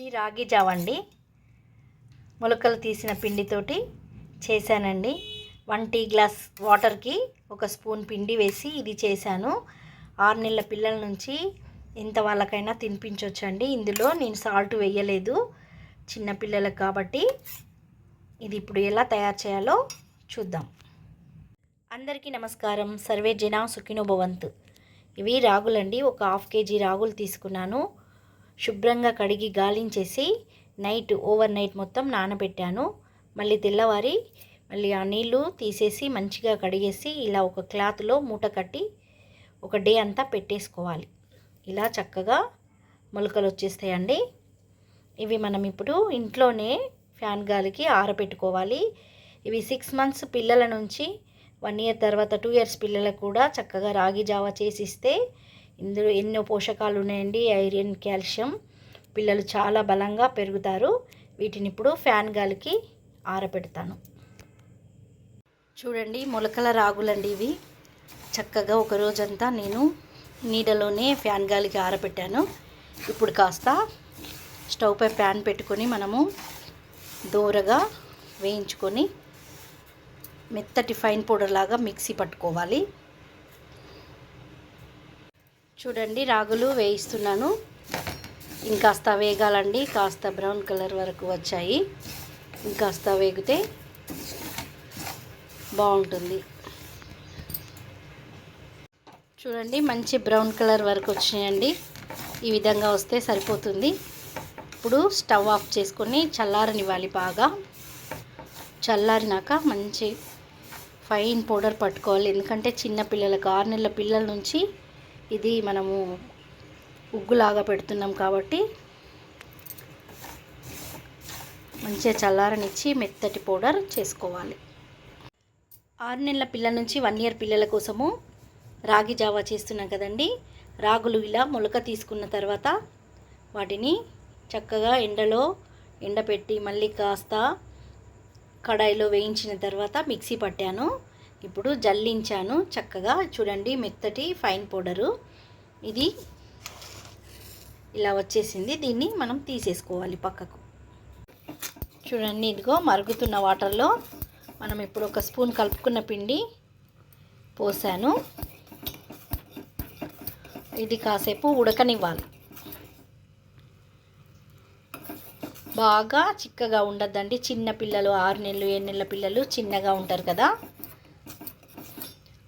మంచి రాగి జావ అండి మొలకలు తీసిన పిండితోటి చేశానండి. వన్ టీ గ్లాస్ వాటర్కి ఒక స్పూన్ పిండి వేసి ఇది చేశాను. ఆరు నెలల పిల్లల నుంచి ఎంత వాళ్ళకైనా తినిపించవచ్చండి ఇందులో నేను సాల్ట్ వేయలేదు. చిన్నపిల్లలకు కాబట్టి ఇది ఇప్పుడు ఎలా తయారు చేయాలో చూద్దాం. అందరికీ నమస్కారం. సర్వే జన సుఖినోభవంతు ఇవి రాగులండి. ఒక హాఫ్ కేజీ రాగులు తీసుకున్నాను. శుభ్రంగా కడిగి గాలించేసి నైట్ ఓవర్ నైట్ మొత్తం నానబెట్టాను. మళ్ళీ తెల్లవారి మళ్ళీ ఆ నీళ్ళు తీసేసి మంచిగా కడిగేసి ఇలా ఒక క్లాత్లో మూట కట్టి ఒక డే అంతా పెట్టేసుకోవాలి. ఇలా చక్కగా మొలకలు వచ్చేస్తాయండి. ఇవి మనం ఇప్పుడు ఇంట్లోనే ఫ్యాన్ గాలికి ఆరబెట్టుకోవాలి. ఇవి సిక్స్ మంత్స్ పిల్లల నుంచి వన్ ఇయర్ తర్వాత టూ ఇయర్స్ పిల్లలకు కూడా చక్కగా రాగి జావ చేసి ఇస్తే ఇందులో ఎన్నో పోషకాలు ఉన్నాయండి ఐరన్ కాల్షియం. పిల్లలు చాలా బలంగా పెరుగుతారు. వీటిని ఇప్పుడు ఫ్యాన్ గాలికి ఆరబెడతాను. చూడండి మొలకల రాగులండి ఇవి. చక్కగా ఒక రోజంతా నేను నీడలోనే ఫ్యాన్ గాలికి ఆరబెట్టాను. ఇప్పుడు కాస్త స్టవ్ పై ప్యాన్ పెట్టుకొని మనము దూరగా వేయించుకొని మెత్తటి ఫైన్ పౌడర్ లాగా మిక్సీ పట్టుకోవాలి. చూడండి రాగులు వేయిస్తున్నాను. ఇంకాస్త వేగాలండి కాస్త బ్రౌన్ కలర్ వరకు వచ్చాయి. ఇంకాస్త వేగితే బాగుంటుంది. చూడండి మంచి బ్రౌన్ కలర్ వరకు వచ్చినాయండి. ఈ విధంగా వస్తే సరిపోతుంది. ఇప్పుడు స్టవ్ ఆఫ్ చేసుకొని చల్లారనివ్వాలి బాగా. చల్లారినాక మంచి ఫైన్ పౌడర్ పట్టుకోవాలి. ఎందుకంటే చిన్న పిల్లలకు ఆరు నెలల పిల్లల నుంచి ఇది మనము ఉగ్గులాగా పెడుతున్నాం కాబట్టి మంచిగా చల్లారనిచ్చి మెత్తటి పౌడర్ చేసుకోవాలి. ఆరు నెలల పిల్లల నుంచి వన్ ఇయర్ పిల్లల కోసము రాగి జావా చేస్తున్నాం కదండి. రాగులు ఇలా మొలక తీసుకున్న తర్వాత వాటిని చక్కగా ఎండలో ఎండపెట్టి మళ్ళీ కాస్త కడాయిలో వేయించిన తర్వాత మిక్సీ పట్టాను. ఇప్పుడు జల్లించాను చక్కగా. చూడండి మెత్తటి ఫైన్ పౌడరు. ఇది ఇలా వచ్చేసింది. దీన్ని మనం తీసేసుకోవాలి పక్కకు. చూడండి ఇదిగో మరుగుతున్న వాటర్లో మనం ఇప్పుడు ఒక స్పూన్ కలుపుకున్న పిండి పోసాను. ఇది కాసేపు ఉడకనివ్వాలి. బాగా చిక్కగా ఉండద్దండి. చిన్న పిల్లలు ఆరు నెలలు ఏడు నెలల పిల్లలు చిన్నగా ఉంటారు కదా.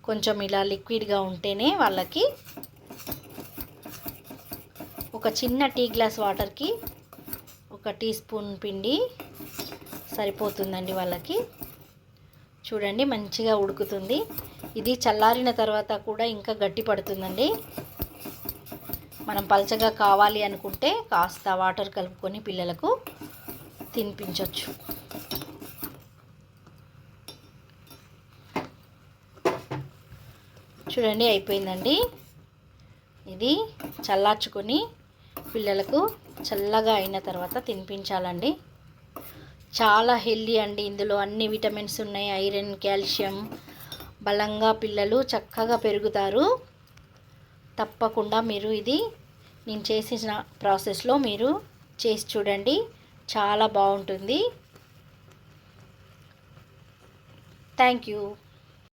కొంచెం ఇలా లిక్విడ్గా ఉంటేనే వాళ్ళకి ఒక చిన్న టీ గ్లాస్ వాటర్కి ఒక టీ స్పూన్ పిండి సరిపోతుందండి వాళ్ళకి. చూడండి మంచిగా ఉడుకుతుంది. ఇది చల్లారిన తర్వాత కూడా ఇంకా గట్టి పడుతుందండి. మనం పలచగా కావాలి అనుకుంటే కాస్త వాటర్ కలుపుకొని పిల్లలకు తినిపించవచ్చు చూడండి అయిపోయిందండి. ఇది చల్లార్చుకొని పిల్లలకు చల్లగా అయిన తర్వాత తినిపించాలండి. చాలా హెల్దీ అండి ఇందులో అన్ని విటమిన్స్ ఉన్నాయి. ఐరన్ కాల్షియం బలంగా పిల్లలు చక్కగా పెరుగుతారు. తప్పకుండా మీరు ఇది నేను చేసిన ప్రాసెస్లో మీరు చేసి చూడండి. చాలా బాగుంటుంది. Thank you.